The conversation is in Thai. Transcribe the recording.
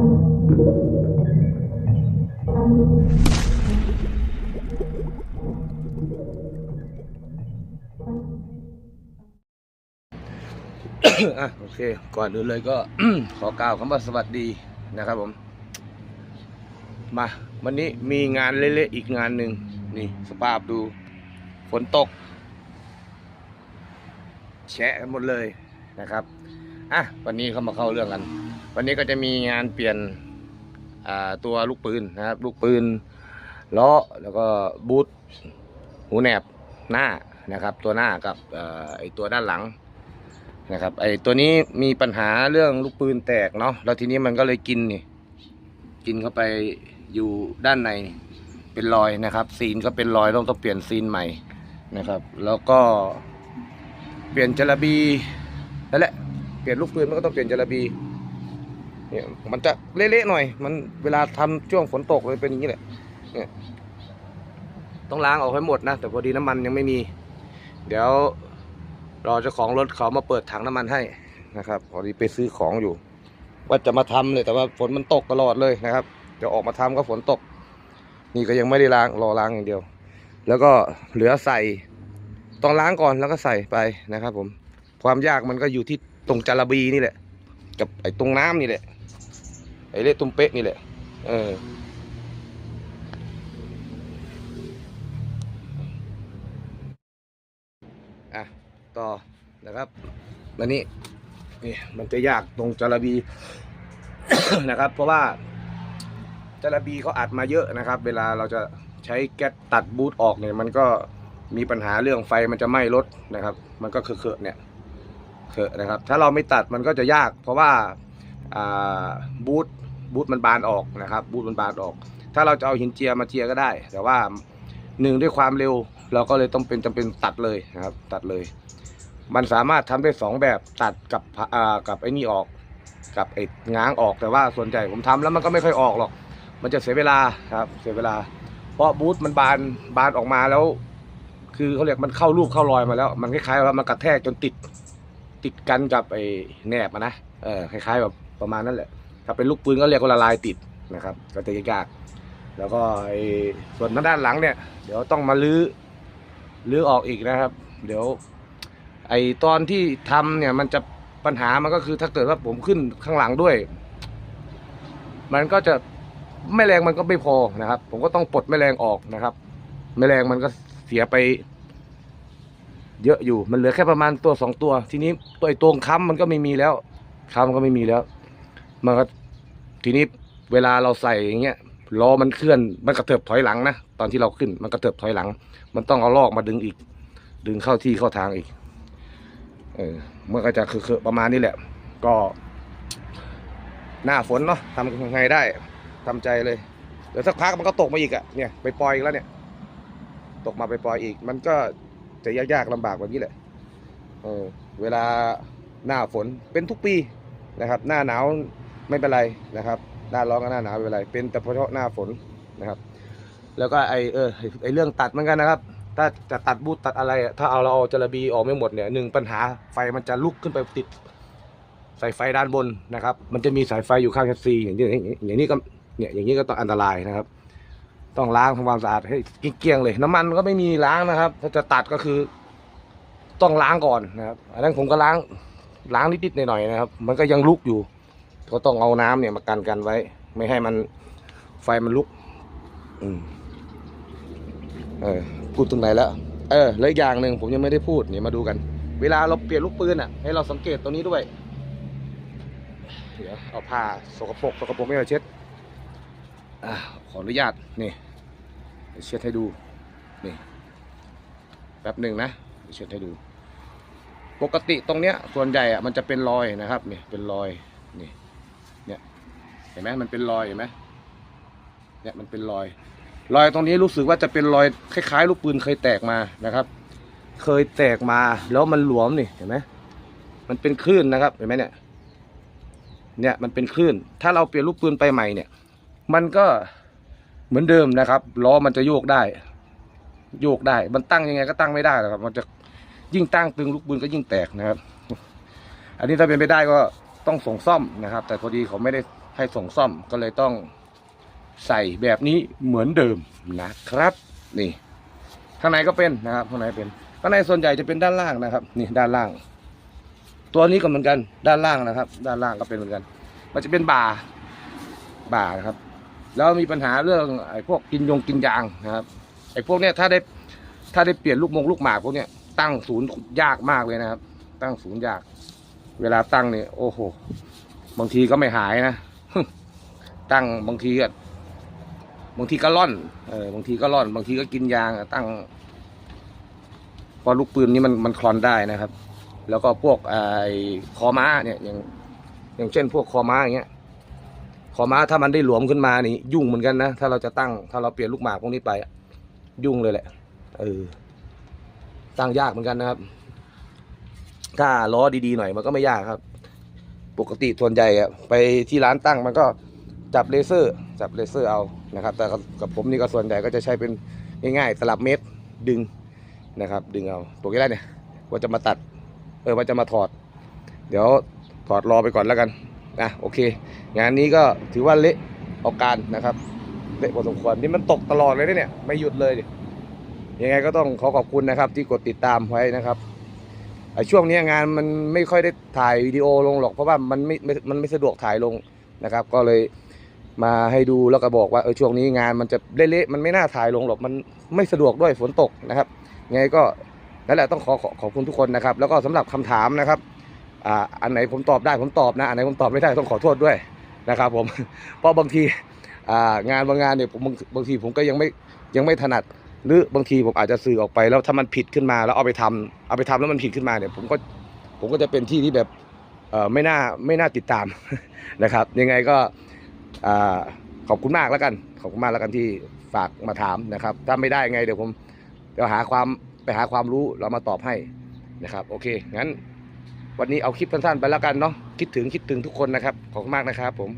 อะโอเค ก่อนอื่นเลยก็ ขอกล่าวคำว่าสวัสดีนะครับผม มา วันนี้มีงานเละๆอีกงานหนึ่งนี่สภาพดู ฝนตก แฉะหมดเลยนะครับ อะ วันนี้เขามาเข้าเรื่องกัน วันนี้ก็จะมีงานเปลี่ยนตัวลูกปืนนะครับ ลูกปืนล้อแล้วก็บูทหูแหนบหน้านะครับ ตัวหน้ากับไอตัวด้านหลังนะครับ ไอตัวนี้มีปัญหาเรื่องลูกปืนแตกเนาะแล้วทีนี้มันก็เลยกินนี่กินเข้าไปอยู่ด้านในเป็นรอยนะครับ ซีนก็เป็นรอยต้องต้องเปลี่ยนซีนใหม่นะครับ แล้วก็เปลี่ยนจระบีนั่นแหละเปลี่ยนลูกปืนมันก็ต้องเปลี่ยนจระบี เนี่ยมันจะเละๆหน่อย มันเวลาทำช่วงฝนตกเลยเป็นอย่างนี้แหละเนี่ยต้องล้างออกให้หมดนะแต่พอดีน้ำมันยังไม่มี เดี๋ยวรอเจ้าของรถเขามาเปิดถังน้ำมันให้นะครับ พอดีไปซื้อของอยู่ ว่าจะมาทำเลยแต่ว่าฝนมันตกตลอดเลยนะครับจะออกมาทำก็ฝนตก นี่ก็ยังไม่ได้ล้างรอล้างอย่างเดียว แล้วก็เหลือใส่ต้องล้างก่อนแล้วก็ใส่ไปนะครับ ผม ความยากมันก็อยู่ที่ตรงจาระบีนี่แหละ กับไอ้ตรงน้ำนี่แหละ ไอเละตุ้มเป๊ะนี่แหละ เออ อะ ต่อนะครับวันนี้นี่มันจะยากตรงจระบีนะครับ เพราะว่าจระบีเขาอัดมาเยอะนะครับ เวลาเราจะใช้แก๊สตัดบูทออกเนี่ย มันก็มีปัญหาเรื่องไฟมันจะไหม้รถนะครับ มันก็เคอะเนี่ยเคอะนะครับ ถ้าเราไม่ตัดมันก็จะยาก เพราะว่าอ่าบูท บูทมันบานออกนะครับบูทมันบานออก ถ้าเราจะเอาหินเจียมาเจียก็ได้ แต่ว่าหนึ่งด้วยความเร็ว เราก็เลยต้องเป็นจำเป็นตัดเลยนะครับ ตัดเลย มันสามารถทำได้สองแบบตัดกับอ่ากับไอ้นี่ออก กับไอ้ง้างออกแต่ว่าส่วนใหญ่ผมทำแล้วมันก็ไม่ค่อยออกหรอก มันจะเสียเวลาครับ เสียเวลา เพราะบูทมันบานบานออกมาแล้ว คือเขาเรียกมันเข้ารูปเข้ารอยมาแล้ว มันคล้ายๆว่ามันกระแทกจนติดติดกันกับไอ้แหนบนะเออคล้ายๆแบบประมาณนั้นแหละ ถ้าเป็นลูกปืนก็เรียกว่าละลายติดนะครับ ก็จะยากแล้วก็ไอ้ส่วนด้านหลังเนี่ย เดี๋ยวต้องมาลื้อลื้อออกอีกนะครับ เดี๋ยว ไอตอนที่ทำเนี่ยมันจะปัญหามันก็คือถ้าเกิดว่าผมขึ้นข้างหลังด้วย มันก็จะแม่แรงมันก็ไม่พอนะครับ ผมก็ต้องปลดแม่แรงออกนะครับแม่แรงมันก็เสียไป เยอะอยู่มันเหลือแค่ประมาณตัวสองตัว ทีนี้ตัวไอ้ตัวค้ำมันก็ไม่มีแล้วค้ำก็ไม่มีแล้ว มันก็ ทีนี้เวลาเราใส่อย่างเงี้ยล้อมันเคลื่อนมันกระเถิบถอยหลังนะตอนที่เราขึ้นมันกระเถิบถอยหลัง มันต้องเอาลอกมาดึงอีก ดึงเข้าที่เข้าทางอีกเออมันก็จะคือประมาณนี้แหละ ก็ หน้าฝนเนาะทำยังไงได้ทำใจเลยเดี๋ยวสักพักมันก็ตกมาอีกอะ่ะเนี่ยไปปล่อยอีกแล้วเนี่ย ตกมาไปปล่อยอีก มันก็จะยากๆลำบากแบบนี้แหละเออเวลาหน้าฝนเป็นทุกปีนะครับ หน้าหนาว ไม่เป็นไรนะครับ หน้าร้อนกับหน้าหนาวไม่เป็นไร เป็นแต่เฉพาะหน้าฝนนะครับ แล้วก็ไอเออไอเรื่องตัดเหมือนกันนะครับ ถ้าจะตัดบูทตัดอะไร ถ้าเอาเราเอาจระบีออกไม่หมดเนี่ยหนึ่งปัญหาไฟมันจะลุกขึ้นไปติดสายไฟด้านบนนะครับ มันจะมีสายไฟอยู่ข้างแคสซีอย่างนี้อย่างนี้ก็เนี่ยอย่างนี้ก็ต้องอันตรายนะครับ ต้องล้างทำความสะอาดให้เกลี้ยงเลย น้ำมันก็ไม่มีล้างนะครับ ถ้าจะตัดก็คือ ต้องล้างก่อนนะครับ อันนั้นผมก็ล้างล้างนิดๆหน่อยๆนะครับ มันก็ยังลุกอยู่ ก็ต้องเอาน้ำเนี่ยมากันกันไว้ ไม่ให้มันไฟมันลุกอืมเออพูดตรงไหนแล้วเออแล้วอีกอย่างหนึ่งผมยังไม่ได้พูดเนี่ยมาดูกัน เวลาเราเปลี่ยนลูกปืนอะ ให้เราสังเกตตรงนี้ด้วย เดี๋ยวเอาผ้าสกปรกสกปรกไม่เอาเช็ดอ่าขออนุญาตนี่เดี๋ยเช็ดให้ดูนี่แป๊บหนึ่งนะเช็ดให้ดู ปกติตรงเนี้ยส่วนใหญ่อะมันจะเป็นรอยนะครับนี่เป็นรอยนี่ เห็นไหมมันเป็นรอยเห็นไหมเนี่ยมันเป็นรอย รอยตรงนี้รู้สึกว่าจะเป็นรอยคล้ายๆ ลูกปืนเคยแตกมานะครับ เคยแตกมาแล้วมันหลวมนี่เห็นไหมมันเป็นคลื่นนะครับเห็นไหมเนี่ย เนี่ยมันเป็นคลื่น ถ้าเราเปลี่ยนลูกปืนไปใหม่เนี่ย มันก็เหมือนเดิมนะครับล้อมันจะโยกได้ โยกได้ มันตั้งยังไงก็ตั้งไม่ได้หรอกครับ มันจะยิ่งตั้งตึงลูกปืนก็ยิ่งแตกนะครับ อันนี้ถ้าเป็นไปได้ก็ต้องส่งซ่อมนะครับ แต่พอดีเขาไม่ได้ ให้ส่งซ่อมก็เลยต้องใส่แบบนี้เหมือนเดิมนะครับ นี่ข้างในก็เป็นนะครับข้างในเป็นข้างในส่วนใหญ่จะเป็นด้านล่างนะครับ นี่ด้านล่าง ตัวนี้ก็เหมือนกันด้านล่างนะครับ ด้านล่างก็เป็นเหมือนกัน มันจะเป็นบ่าบ่านะครับ แล้วมีปัญหาเรื่องไอ้พวกกินยงกินยางนะครับไอ้พวกเนี้ยถ้าได้ถ้าได้เปลี่ยนลูกมงลูกหมากพวกเนี้ยตั้งศูนย์ยากมากเลยนะครับ ตั้งศูนย์ยาก เวลาตั้งเนี่ยโอ้โหบางทีก็ไม่หายนะ ตั้งบางทีก็บางทีก็ล่อนเออบางทีก็ล่อน บางทีก็กินยางตั้งพอลูกปืนนี้มันมันคลอนได้นะครับ แล้วก็พวกไอ้คอม้าเนี่ยอย่างอย่างเช่น พวกคอม้าอย่างเงี้ยคอม้าถ้ามันได้หลวมขึ้นมานี่ ยุ่งเหมือนกันนะถ้าเราจะตั้งถ้าเราเปลี่ยนลูกหมากพวกนี้ไปยุ่งเลยแหละเออตั้งยากเหมือนกันนะครับ ถ้าล้อดีๆหน่อยมันก็ไม่ยากครับ ปกติส่วนใหญ่อะไปที่ร้านตั้งมันก็ จับเลเซอร์จับเลเซอร์เอานะครับ แต่กับผมนี่ก็ส่วนใหญ่ก็จะใช้เป็นง่ายๆสลับเม็ดดึงนะครับ ดึงเอาตัวนี้ได้เนี่ยว่าจะมาตัดเออว่าจะมาถอด เดี๋ยวถอดรอไปก่อนแล้วกันนะโอเค งานนี้ก็ถือว่าเละเออการนะครับเละพอสมควรนี่มันตกตลอดเลยเนี่ยไม่หยุดเลยยังไงก็ต้องขอขอบคุณนะครับ ที่กดติดตามไว้นะครับไอ้ช่วงนี้งานมันไม่ค่อยได้ถ่ายวิดีโอลงหรอกเพราะว่ามันไม่มันไม่สะดวกถ่ายลงนะครับ ก็เลย มาให้ดูแล้วก็บอกว่าเออช่วงนี้งานมันจะเละๆมันไม่น่าถ่ายลงหรอกมันไม่สะดวกด้วยฝนตกนะครับไงก็นั่นแหละต้องขอขอขอบคุณทุกคนนะครับ แล้วก็สำหรับคำถามนะครับอ่าอันไหนผมตอบได้ผมตอบนะอันไหนผมตอบไม่ได้ต้องขอโทษด้วยนะครับ ผมเพราะบางทีอ่างานบางงานเนี่ยผมบางบางทีผมก็ยังไม่ยังไม่ถนัด หรือบางทีผมอาจจะสื่อออกไปแล้วถ้ามันผิดขึ้นมาแล้วเอาไปทำเอาไปทำแล้วมันผิดขึ้นมาเนี่ยผมก็ผมก็จะเป็นที่ที่แบบเออไม่น่าไม่น่าติดตามนะครับ ยังไงก็ ขอบคุณมากแล้วกัน ขอบคุณมากแล้วกันที่ฝากมาถามนะครับ ถ้าไม่ได้ไงเดี๋ยวผมเดี๋ยวหาความไปหาความรู้เรามาตอบให้นะครับ โอเคงั้น วันนี้เอาคลิปสั้นๆไปแล้วกันเนาะคิดถึงคิดถึงทุกคนนะครับ ขอบคุณมากนะครับผม